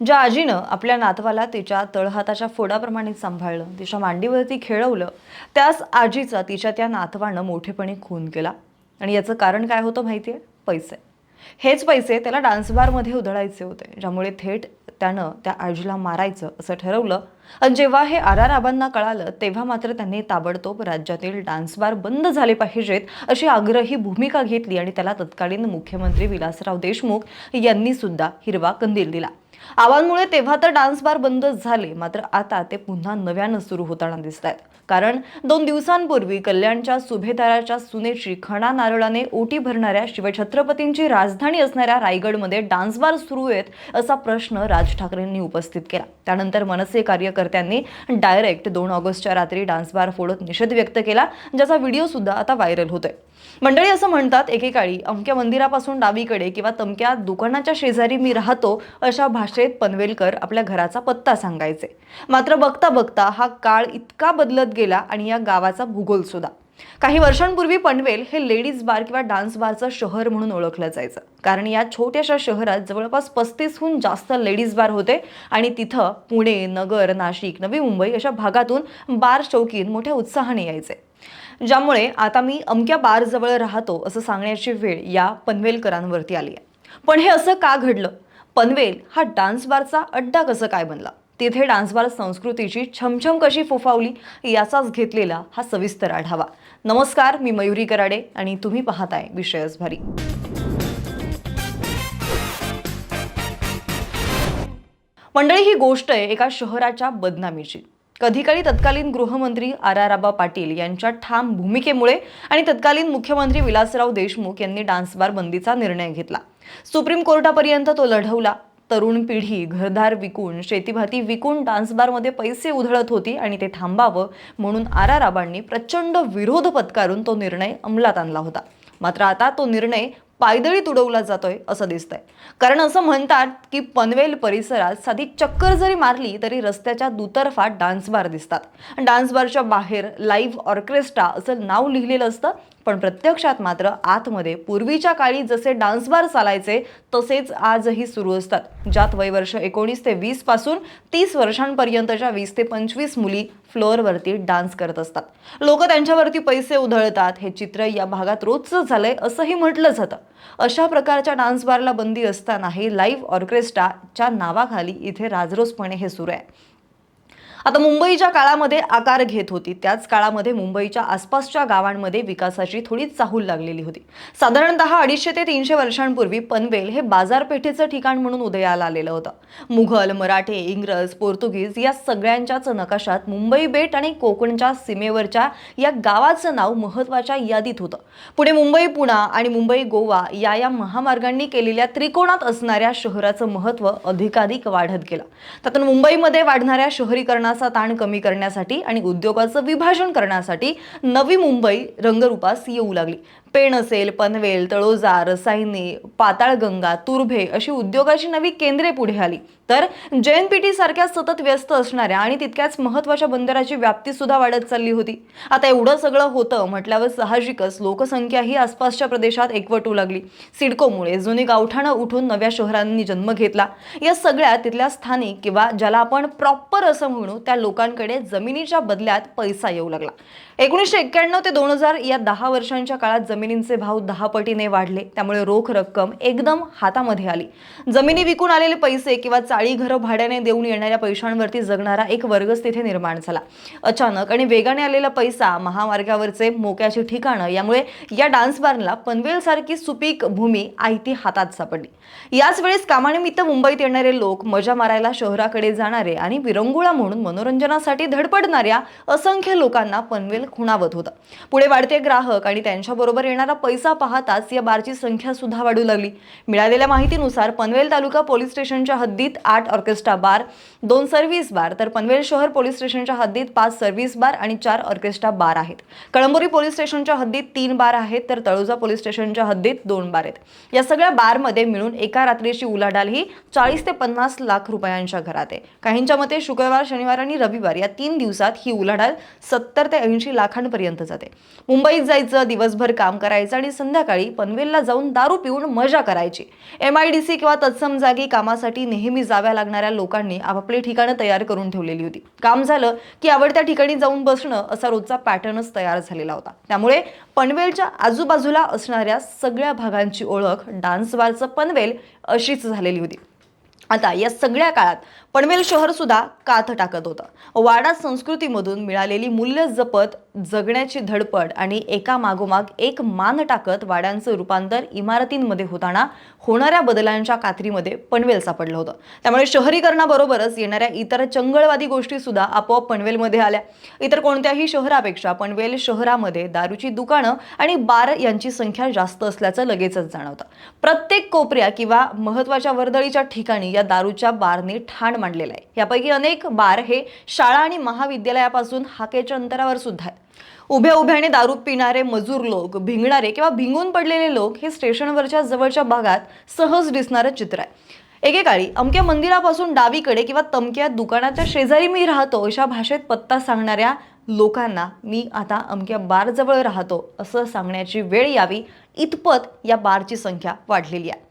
ज्या आजीनं आपल्या नातवाला तिच्या तळहाताच्या फोडाप्रमाणे सांभाळलं तिच्या मांडीवरती खेळवलं त्याच आजीचा तिच्या त्या नातवानं मोठेपणी खून केला. आणि याचं कारण काय होतं माहिती आहे पैसे. हेच पैसे त्याला डान्स बारमध्ये उधळायचे होते ज्यामुळे थेट त्यानं त्या आजीला मारायचं असं ठरवलं. आणि जेव्हा हे आर आर आबांना कळालं तेव्हा मात्र त्यांनी ताबडतोब राज्यातील डान्स बार बंद झाले पाहिजेत अशी आग्रही भूमिका घेतली आणि त्याला तत्कालीन मुख्यमंत्री विलासराव देशमुख यांनी सुद्धा हिरवा कंदील दिला. आवांमुळे तेव्हा तर डान्स बार बंद झाले मात्र आता ते पुन्हा नव्यानं सुरू होताना दिसत आहेत कारण दोन दिवसांपूर्वी कल्याणच्या सुभेदाराच्या सुनेची खणा नारळाने ओटी भरणाऱ्या शिवछत्रपतींची राजधानी असणाऱ्या रायगडमध्ये डान्स बार सुरू आहेत असा प्रश्न राज ठाकरेंनी उपस्थित केला. त्यानंतर मनसे कार्यकर्त्यांनी डायरेक्ट दोन ऑगस्टच्या रात्री डान्स बार फोडत निषेध व्यक्त केला ज्याचा व्हिडिओ सुद्धा आता व्हायरल होतोय. मंडळी असं म्हणतात एकेकाळी अमक्या मंदिरापासून डावीकडे किंवा तमक्या दुकानाच्या शेजारी मी राहतो अशा भाषेत पनवेलकर आपल्या घराचा पत्ता सांगायचे. मात्र बघता बघता हा काळ इतका बदलत गेला आणि या गावाचा भूगोल सुद्धा. काही वर्षांपूर्वी पनवेल हे लेडीज बार किंवा डान्स बारचं शहर म्हणून ओळखलं जायचं. कारण या छोट्याशा शहरात जवळपास पस्तीसहून जास्त लेडीज बार होते आणि तिथं पुणे नगर नाशिक नवी मुंबई अशा भागातून बार शौकीन मोठ्या उत्साहाने यायचे. ज्यामुळे आता मी अमक्या बारजवळ राहतो असं सांगण्याची वेळ या पनवेलकरांवरती आली आहे. पण हे असं का घडलं? पनवेल हा डान्स बारचा अड्डा कसं काय बनला? तिथे डान्स बार संस्कृतीची छमछम कशी फोफावली याचाच घेतलेला हा सविस्तर आढावा. नमस्कार मी मयुरी कराडे आणि तुम्ही पाहताय विषयच भारी मंडळी ही गोष्ट आहे एका शहराच्या बदनामीची. कधीकाळी तत्कालीन गृहमंत्री आर आर आबा पाटील यांच्या ठाम भूमिकेमुळे आणि तत्कालीन मुख्यमंत्री विलासराव देशमुख यांनी डान्स बार बंदीचा निर्णय घेतला. सुप्रीम कोर्टापर्यंत तो लढवला. तरुण पिढी घरदार विकून शेतीभाती विकून डान्स बारमध्ये पैसे उधळत होती आणि ते थांबावं म्हणून आर आर आबांनी प्रचंड विरोध पत्कारून तो निर्णय अंमलात आणला होता. मात्र आता तो निर्णय पायदळी तुडवला जातोय असं दिसतंय. कारण असं म्हणतात की पनवेल परिसरात साधी चक्कर जरी मारली तरी रस्त्याच्या दुतर्फा डान्स बार दिसतात. डान्स बारच्या बाहेर लाईव्ह ऑर्केस्ट्रा असं नाव लिहिलेलं असतं पण प्रत्यक्षात मात्र आतमध्ये पूर्वीच्या काळी जसे डान्स बार चालायचे तसेच आजही सुरू असतात. ज्यात वयवर्ष एकोणीस ते वीसपासून तीस वर्षांपर्यंतच्या वीस ते पंचवीस मुली फ्लोअरवरती डान्स करत असतात. लोक त्यांच्यावरती पैसे उधळतात हे चित्र या भागात रोजचं झालंय असंही म्हटलं जातं. अशा प्रकारच्या डान्स बारला बंदी असताना हे लाईव्ह ऑर्केस्ट्राच्या नावाखाली इथे राजरोसपणे हे सुरू आहे. आता मुंबईच्या काळामध्ये आकार घेत होती. त्याच काळामध्ये मुंबईच्या आसपासच्या गावांमध्ये विकासाची थोडी चाहूल लागलेली होती. साधारणतः अडीचशे ते तीनशे वर्षांपूर्वी पनवेल हे बाजारपेठेचं ठिकाण म्हणून उदयाला आलेलं होतं. मुघल मराठे इंग्रज पोर्तुगीज या सगळ्यांच्याच नकाशात मुंबई बेट आणि कोकणच्या सीमेवरच्या या गावाचं नाव महत्त्वाच्या यादीत होतं. पुणे मुंबई पुणा आणि मुंबई गोवा या या महामार्गांनी केलेल्या त्रिकोणात असणाऱ्या शहराचं महत्त्व अधिकाधिक वाढत गेलं. त्यातून मुंबईमध्ये वाढणाऱ्या उत्पादनाचा ताण कमी करण्यासाठी आणि उद्योगाचं विभाजन करण्यासाठी नवी मुंबई रंगरूपास येऊ लागली. पेण असेल पनवेल तळोजा रसायने पाताळगंगा तुर्भे अशी उद्योगाची नवी केंद्रे पुढे आली. तर जेएनपीटी सारख्या सतत व्यस्त असणाऱ्या आणि तितक्याच महत्त्वाच्या बंदराची व्याप्ती सुद्धा वाढत चालली होती. आता एवढं सगळं होतं म्हटल्यावर साहजिकच लोकसंख्या ही आसपासच्या प्रदेशात एकवटू लागली. सिडकोमुळे जुनी गावठाणं उठून नव्या शहरांनी जन्म घेतला. या सगळ्या तिथल्या स्थानिक किंवा ज्याला आपण प्रॉपर असं म्हणू त्या लोकांकडे जमिनीच्या बदल्यात पैसा येऊ लागला. एकोणीसशे एक्क्याण्णव ते दोन हजार या दहा वर्षांच्या काळात जमिनींचे भाव दहा पटीने वाढले त्यामुळे रोख रक्कम एकदम हातामध्ये आली. जमिनी विकून आलेले पैसे किंवा चाळी घरं भाड्याने देऊन येणाऱ्या पैशांवरती जगणारा एक वर्गच तिथे निर्माण झाला. अचानक आणि वेगाने आलेला पैसा महामार्गावरचे मोक्याची ठिकाणं यामुळे या डान्स बारला पनवेलसारखी सुपीक भूमी आयती हातात सापडली. याच वेळेस कामानिमित्त मुंबईत येणारे लोक मजा मारायला शहराकडे जाणारे आणि विरंगुळा म्हणून मनोरंजनासाठी धडपडणाऱ्या असंख्य लोकांना पनवेल खुणावत होतं. पुढे वाढते ग्राहक आणि त्यांच्याबरोबर येणारा पैसा पाहताच या बारची संख्या सुद्धा वाढू लागली. मिळालेल्या माहितीनुसार पनवेल तालुका पोलीस स्टेशनच्या हद्दीत आठ ऑर्केस्ट्रा बार दोन सर्व्हिस बार तर पनवेल शहर पोलीस स्टेशनच्या हद्दीत पाच सर्व्हिस बार आणि चार ऑर्केस्ट्रा बार आहेत. कळंबोरी पोलीस स्टेशनच्या हद्दीत तीन बार आहेत तर तळोजा पोलीस स्टेशनच्या हद्दीत दोन बार आहेत. या सगळ्या बारमध्ये मिळून एका रात्रीची उलाढाल ही चाळीस ते पन्नास लाख रुपयांच्या घरात आहे. काहींच्या मते शुक्रवार शनिवार आणि रविवार या तीन दिवसात ही उलाढाल सत्तर ते ऐंशी लाखांपर्यंत जाते. मुंबईत जायचं दिवसभर काम करायचं आणि संध्याकाळी पनवेलला जाऊन दारू पिऊन मजा करायची. एम आय डी सी किंवा तत्सम जागी कामासाठी नेहमी जाव्या लागणाऱ्या लोकांनी आपापली ठिकाणं तयार करून ठेवलेली होती. काम झालं की आवडत्या ठिकाणी जाऊन बसणं असा रोजचा पॅटर्नच तयार झालेला होता. त्यामुळे पनवेलच्या आजूबाजूला असणाऱ्या सगळ्या भागांची ओळख डान्सबारचं पनवेल अशीच झालेली होती. आता या सगळ्या काळात पनवेल शहर सुद्धा काथ टाकत होतं. वाडा संस्कृतीमधून मिळालेली मूल्य जपत जगण्याची धडपड आणि एका मागोमाग एक मान टाकत वाड्यांचं रूपांतर इमारतींमध्ये होताना होणाऱ्या बदलांच्या कात्रीमध्ये पनवेल सापडलं होतं. त्यामुळे शहरीकरणाबरोबरच येणाऱ्या इतर चंगळवादी गोष्टी सुद्धा आपोआप पनवेलमध्ये आल्या. इतर कोणत्याही शहरापेक्षा पनवेल शहरामध्ये दारूची दुकानं आणि बार यांची संख्या जास्त असल्याचं लगेचच जाणवतं. प्रत्येक कोपऱ्या किंवा महत्त्वाच्या वर्दळीच्या ठिकाणी या दारूच्या बारने ठाण मांडलेला आहे. यापैकी अनेक बार हे शाळा आणि महाविद्यालयापासून हाकेच्या अंतरावर सुद्धा आहेत. उभ्या उभ्याने दारू पिणारे मजूर लोक भिंगणारे किंवा भिंगून पडलेले लोक हे स्टेशनवरच्या जवळच्या भागात सहज दिसणारं चित्र आहे. एकेकाळी अमक्या मंदिरापासून डावीकडे किंवा तमक्या दुकानाच्या शेजारी मी राहतो अशा भाषेत पत्ता सांगणाऱ्या लोकांना मी आता अमक्या बारजवळ राहतो असं सांगण्याची वेळ यावी. इतपत या बारची संख्या वाढलेली आहे.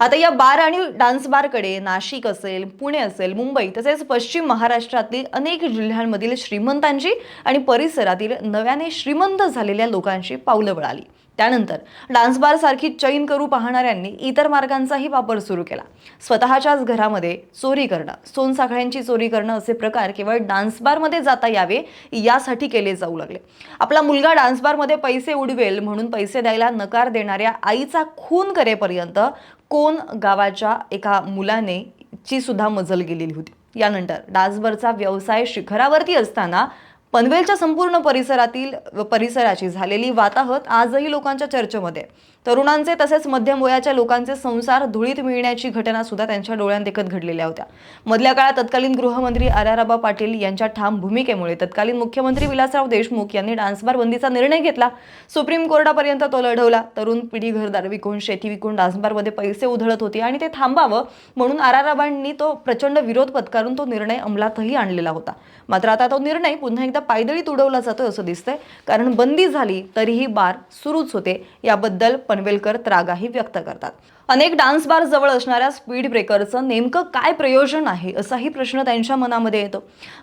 आता या बार आणि डान्स बारकडे नाशिक असेल पुणे असेल मुंबई तसेच पश्चिम महाराष्ट्रातील अनेक जिल्ह्यांमधील श्रीमंतांची आणि परिसरातील नव्याने श्रीमंत झालेल्या लोकांची पावलं वळाली. त्यानंतर डान्स बार सारखी चैन करू पाहणाऱ्यांनी इतर मार्गांचाही वापर सुरू केला. स्वतःच्याच घरामध्ये चोरी करणं सोनसाखळ्यांची चोरी करणं असे प्रकार केवळ डान्स बारमध्ये जाता यावे यासाठी केले जाऊ लागले. आपला मुलगा डान्स बारमध्ये पैसे उडवेल म्हणून पैसे द्यायला नकार देणाऱ्या आईचा खून करेपर्यंत कोण गावाच्या एका मुलाने ची सुद्धा मजल गेलेली होती. यानंतर डासबरचा व्यवसाय शिखरावरती असताना पनवेलच्या संपूर्ण परिसरातील परिसराची झालेली वाताहत आजही लोकांच्या चर्चेमध्ये. तरुणांचे तसेच मध्यम वयाच्या लोकांचे संसार धुळीत मिळण्याची घटना सुद्धा त्यांच्या डोळ्यांदेखत घडलेल्या होत्या. मधल्या काळात तत्कालीन गृहमंत्री आराराबा पाटील यांच्या ठाम भूमिकेमुळे तत्कालीन मुख्यमंत्री विलासराव देशमुख यांनी डान्सबार बंदीचा निर्णय घेतला. सुप्रीम कोर्टापर्यंत तो लढवला. तरुण पिढी घरदार विकून शेती विकून डान्सबारमध्ये पैसे उधळत होते आणि ते थांबावं म्हणून आराराबांनी तो प्रचंड विरोध पत्करून तो निर्णय अंमलातही आणलेला होता. मात्र आता तो निर्णय पुन्हा एकदा पायदळीत उडवला जातोय असं दिसतंय. कारण बंदी झाली तरीही बार सुरूच होते. याबद्दल पनवेलकर त्रागाही व्यक्त करतात. अनेक डान्स बार जवळ असणाऱ्या स्पीड ब्रेकरचं नेमकं काय प्रयोजन आहे असाही प्रश्न त्यांच्या मनामध्ये येतो.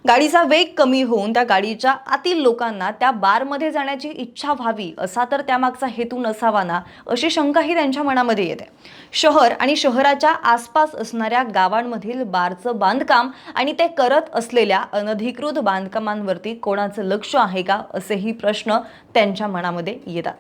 गाडीचा वेग कमी होऊन त्या गाडीच्या आतील लोकांना त्या बारमध्ये जाण्याची इच्छा व्हावी असा तर त्यामागचा हेतू नसावा ना अशी शंकाही त्यांच्या मनामध्ये येते. शहर आणि शहराच्या आसपास असणाऱ्या गावांमधील बारचं बांधकाम आणि ते करत असलेल्या अनधिकृत बांधकामांवरती कोणाचं लक्ष आहे का असेही प्रश्न त्यांच्या मनामध्ये येतात.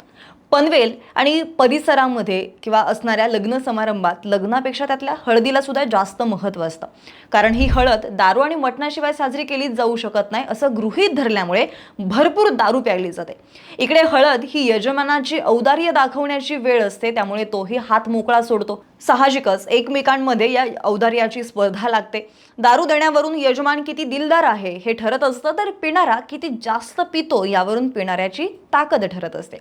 पनवेल आणि परिसरामध्ये किंवा असणाऱ्या लग्न समारंभात लग्नापेक्षा त्यातल्या हळदीला सुद्धा जास्त महत्त्व असतं. कारण ही हळद दारू आणि मटणाशिवाय साजरी केली जाऊ शकत नाही असं गृहीत धरल्यामुळे भरपूर दारू प्यायली जाते. इकडे हळद ही यजमानाची औदार्य दाखवण्याची वेळ असते त्यामुळे तोही हात मोकळा सोडतो. साहजिकच एकमेकांमध्ये या औदार्याची स्पर्धा लागते. दारू देण्यावरून यजमान किती दिलदार आहे हे ठरत असतं तर पिणारा किती जास्त पितो यावरून पिणाऱ्याची ताकद ठरत असते.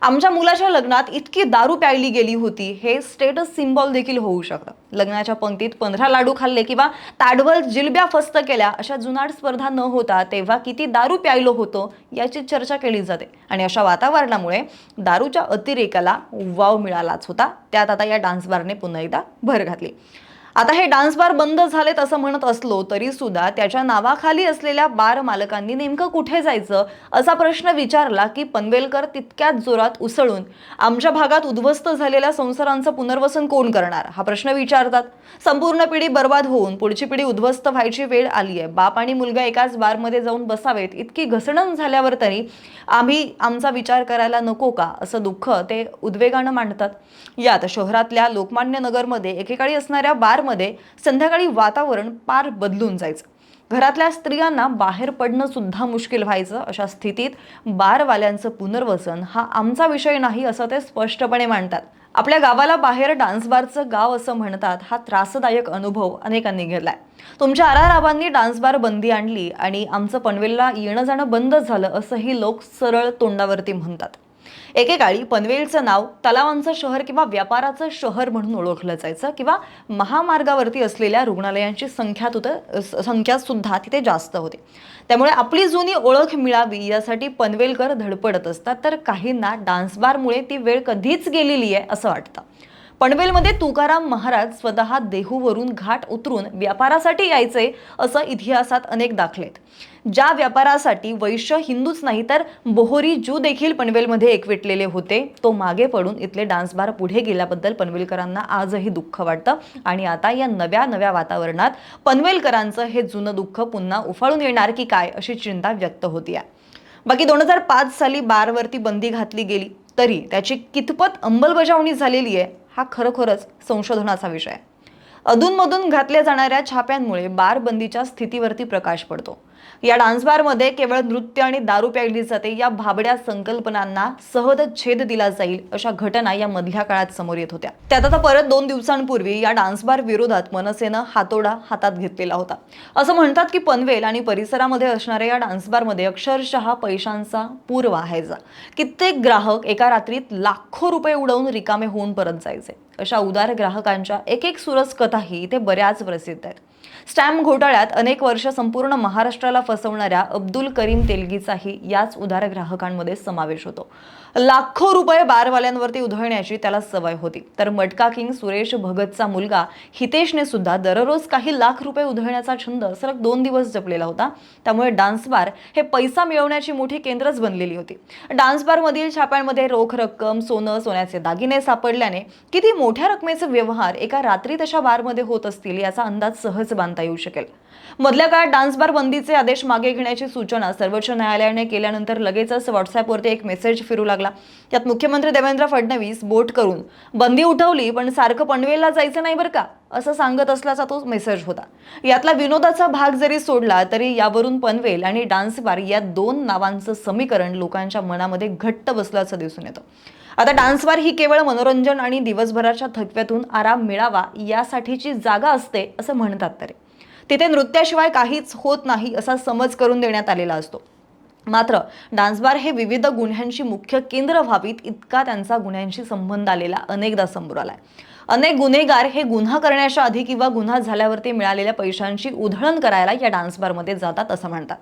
आमच्या मुलाच्या लग्नात इतकी दारू प्यायली गेली होती. हे स्टेटस सिम्बॉल देखील होऊ शकतं. लग्नाच्या पंक्तीत पंधरा लाडू खाल्ले किंवा ताडवल जिलब्या फस्त केल्या अशा जुनाट स्पर्धा न होता तेव्हा किती दारू प्यायलो होतो याची चर्चा केली जाते. आणि अशा वातावरणामुळे दारूच्या अतिरेकाला वाव मिळालाच होता. त्यात आता या डान्स बारने पुन्हा एकदा भर घातली. आता हे डान्स बार बंद झालेत असं म्हणत असलो तरी सुद्धा त्याच्या नावाखाली असलेल्या बार मालकांनी नेमकं कुठे जायचं असा प्रश्न विचारला की पनवेलकर तितक्याच जोरात उसळून आमच्या भागात उद्ध्वस्त झालेल्या संसारांचं पुनर्वसन कोण करणार? हा प्रश्न विचारतात. संपूर्ण पिढी बर्बाद होऊन पुढची पिढी उद्ध्वस्त व्हायची वेळ आली आहे बाप आणि मुलगा एकाच बारमध्ये जाऊन बसावेत इतकी घसणण झाल्यावर तरी आम्ही आमचा विचार करायला नको का? असं दुःख ते उद्वेगानं मांडतात. यात शहरातल्या लोकमान्य नगरमध्ये एकेकाळी असणाऱ्या बार घरामध्ये संध्याकाळी वातावरण पार बदलून जायचं. घरातल्या स्त्रियांना बाहेर पडणं सुद्धा मुश्किल व्हायचं अशा स्थितीत बारवाल्यांचं पुनर्वसन हा आमचा विषय नाही असं ते स्पष्टपणे मांडतात. आपल्या गावाला बाहेर डान्स बारचं गाव असं म्हणतात हा त्रासदायक अनुभव अनेकांनी घेतलाय. तुमच्या आराराबांनी डान्स बार बंदी आणली आणि आमचं पनवेलला येणं जाणं बंद झालं असंही लोक सरळ तोंडावरती म्हणतात. एकेकाळी पनवेलचं नाव तलावांचं शहर किंवा व्यापाराचं शहर म्हणून ओळखलं जायचं किंवा महामार्गावरती असलेल्या रुग्णालयांची संख्या तुथं संख्या सुद्धा तिथे जास्त होती. त्यामुळे आपली जुनी ओळख मिळावी यासाठी पनवेलकर धडपडत असतात तर काहींना डान्स बारमुळे ती वेळ कधीच गेलेली आहे असं वाटतं. पनवेलमध्ये तुकाराम महाराज स्वतः देहूवरून घाट उतरून व्यापारासाठी यायचे असं इतिहासात अनेक दाखले आहेत ज्या व्यापारासाठी वैश्य हिंदूच नाही तर बोहोरी जू देखील पनवेलमध्ये एकवेटलेले होते. तो मागे पडून इथले डान्स बार पुढे गेल्याबद्दल पनवेलकरांना आजही दुःख वाटतं. आणि आता या नव्या नव्या वातावरणात पनवेलकरांचं हे जुनं दुःख पुन्हा उफाळून येणार की काय अशी चिंता व्यक्त होती आहे बाकी दोन हजार पाच साली बारवरती बंदी घातली गेली तरी त्याची कितपत अंमलबजावणी झालेली आहे हा खरोखरच संशोधनाचा विषय आहे. अधूनमधून घातल्या जाणाऱ्या छाप्यांमुळे बारबंदीच्या स्थितीवरती प्रकाश पडतो. या डान्स बारमध्ये केवळ नृत्य आणि दारू प्यायली जाते या भाबड्या संकल्पनांना सहज छेद दिला जाईल अशा घटना या मधल्या काळात समोर येत होत्या. त्यात आता परत दोन दिवसांपूर्वी या डान्स बार विरोधात मनसेनं हातोडा हातात घेतलेला होता. असं म्हणतात की पनवेल आणि परिसरामध्ये असणाऱ्या या डान्स बारमध्ये अक्षरशः पैशांचा पूर व्हायचा कित्येक ग्राहक एका रात्रीत लाखो रुपये उडवून रिकामे होऊन परत जायचे. अशा उदार ग्राहकांच्या एक एक सुरस कथाही इथे बऱ्याच प्रसिद्ध आहेत. स्टॅम्प घोटाळ्यात अनेक वर्ष संपूर्ण महाराष्ट्राला फसवणाऱ्या अब्दुल करीम तेलगीचाही याच उदार ग्राहकांमध्ये समावेश होतो. लाखो रुपये बारवाल्यांवरती उधळण्याची त्याला सवय होती. तर मटका किंग सुरेश भगतचा मुलगा हितेशने सुद्धा दररोज काही लाख रुपये उधळण्याचा छंद सलग दोन दिवस जपलेला होता. त्यामुळे डान्स बार हे पैसा मिळवण्याची मोठी केंद्रच बनलेली होती. डान्स बारमधील छाप्यांमध्ये रोख रक्कम सोनं सोन्याचे दागिने सापडल्याने किती मोठ्या रकमेचे व्यवहार एका रात्रीत अशा बारमध्ये होत असतील याचा अंदाज सहज बांधता येऊ शकेल. मधल्या काळात डान्स बार बंदीचे आदेश मागे घेण्याची सूचना सर्वोच्च न्यायालयाने केल्यानंतर लगेचच व्हॉट्सअपवरती एक मेसेज फिरू लागला. त्यात मुख्यमंत्री देवेंद्र फडणवीस बोट करून बंदी उठवली पण सारखं पनवेलला जायचं नाही बरं का? असं सांगत असल्याचा तो मेसेज होता. यातला विनोदाचा भाग जरी सोडला तरी यावरून पनवेल आणि डान्स बार या दोन नावांचं समीकरण लोकांच्या मनामध्ये घट्ट बसल्याचं दिसून येतं. आता डान्स बार ही केवळ मनोरंजन आणि दिवसभराच्या थकव्यातून आराम मिळावा यासाठीची जागा असते असं म्हणतात तरी. तिथे नृत्याशिवाय काहीच होत नाही असा समज करून देण्यात आलेला असतो. मात्र डान्सबार हे विविध गुन्ह्यांची मुख्य केंद्र व्हावीत इतका त्यांचा गुन्ह्यांशी संबंध आलेला अनेकदा समोर आलाय. अनेक गुन्हेगार हे गुन्हा करण्याच्या आधी किंवा गुन्हा झाल्यावरती मिळालेल्या पैशांची उधळण करायला या डान्स बारमध्ये जातात असं म्हणतात.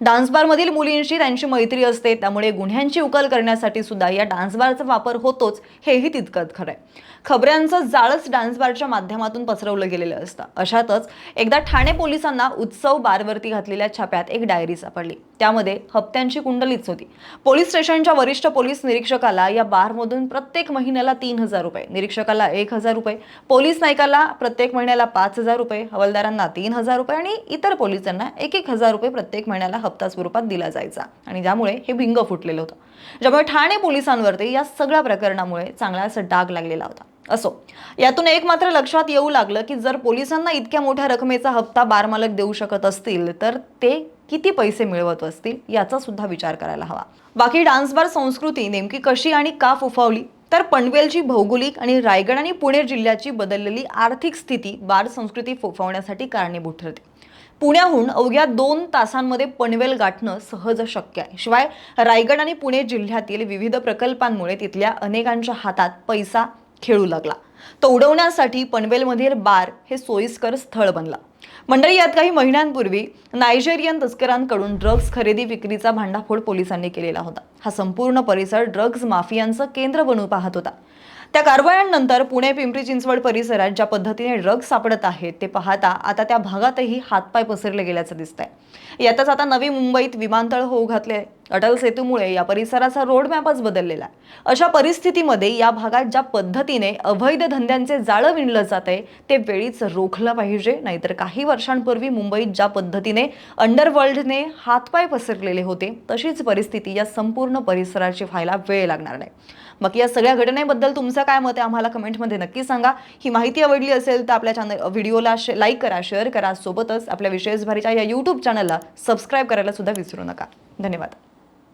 डान्स बारमधील मुलींशी त्यांची मैत्री असते त्यामुळे गुन्ह्यांची उकल करण्यासाठी सुद्धा या डान्स बारचा वापर होतोच हेही तितकंच खरंय. खबऱ्यांचं जाळच डान्स बारच्या माध्यमातून पसरवलं गेलेलं असतं. अशातच एकदा ठाणे पोलिसांना उत्सव बारवरती घातलेल्या छाप्यात एक डायरी सापडली. त्यामध्ये हप्त्यांची कुंडलीच होती. पोलीस स्टेशनच्या वरिष्ठ पोलीस निरीक्षकाला या बारमधून प्रत्येक महिन्याला तीन हजार रुपये निरीक्षकाला एक हजार रुपये. पोलीस नायकाला प्रत्येक महिन्याला पाच हजार रुपये हवालदारांना तीन हजार रुपये आणि इतर पोलिसांना एक एक हजार रुपये प्रत्येक महिन्याला हप्ता स्वरूपात दिला जायचा. आणि त्यामुळे हे भिंग फुटलेलं होतं. ज्यामुळे ठाणे पोलिसांवरती या सगळ्या प्रकरणामुळे चांगलाच डाग लागलेला होता. असो यातून एक मात्र लक्षात येऊ लागलं की जर पोलिसांना इतक्या मोठ्या रकमेचा हप्ता बारमालक देऊ शकत असतील तर ते किती पैसे मिळवत असतील याचा सुद्धा विचार करायला हवा. बाकी डान्स बार संस्कृती नेमकी कशी आणि का फुफावली तर पनवेलची भौगोलिक आणि रायगड आणि पुणे जिल्ह्याची बदललेली आर्थिक स्थिती बार संस्कृती फोफावण्यासाठी कारणीभूत ठरते. पुण्याहून अवघ्या दोन तासांमध्ये पनवेल गाठणं सहज शक्य आहे. शिवाय रायगड आणि पुणे जिल्ह्यातील विविध प्रकल्पांमुळे तिथल्या अनेकांच्या हातात पैसा खेळू लागला. तो उडवण्यासाठी पनवेलमधील बार हे सोयीस्कर स्थळ बनला. मंडळी यात काही महिन्यांपूर्वी नायजेरियन तस्करांकडून ड्रग्ज खरेदी विक्रीचा भांडाफोड पोलिसांनी केलेला होता. हा संपूर्ण परिसर ड्रग्ज माफियांचं केंद्र बनू पाहत होता. त्या कारवायांनंतर पुणे पिंपरी चिंचवड परिसरात ज्या पद्धतीने ड्रग्ज सापडत आहेत ते पाहता आता त्या भागातही हातपाय पसरले गेल्याचं दिसतंय. यातच आता नवी मुंबईत विमानतळ होऊ घातले अटल सेतूमुळे या परिसराचा रोडमॅपच बदललेला आहे. अशा परिस्थितीमध्ये या भागात ज्या पद्धतीने अवैध धंद्यांचे जाळं विणलं जात आहे ते वेळीच रोखलं पाहिजे. नाहीतर काही वर्षांपूर्वी मुंबईत ज्या पद्धतीने अंडरवर्ल्डने हातपाय पसरलेले होते तशीच परिस्थिती या संपूर्ण परिसराची व्हायला वेळ लागणार नाही. मग या सगळ्या घटनेबद्दल तुमचं काय मत आहे आम्हाला कमेंटमध्ये नक्की सांगा. ही माहिती आवडली असेल तर आपल्या चॅनल व्हिडिओला लाईक करा शेअर करा. सोबतच आपल्या विशेष भारीच्या या यूट्यूब चॅनलला सबस्क्राईब करायला सुद्धा विसरू नका. धन्यवाद.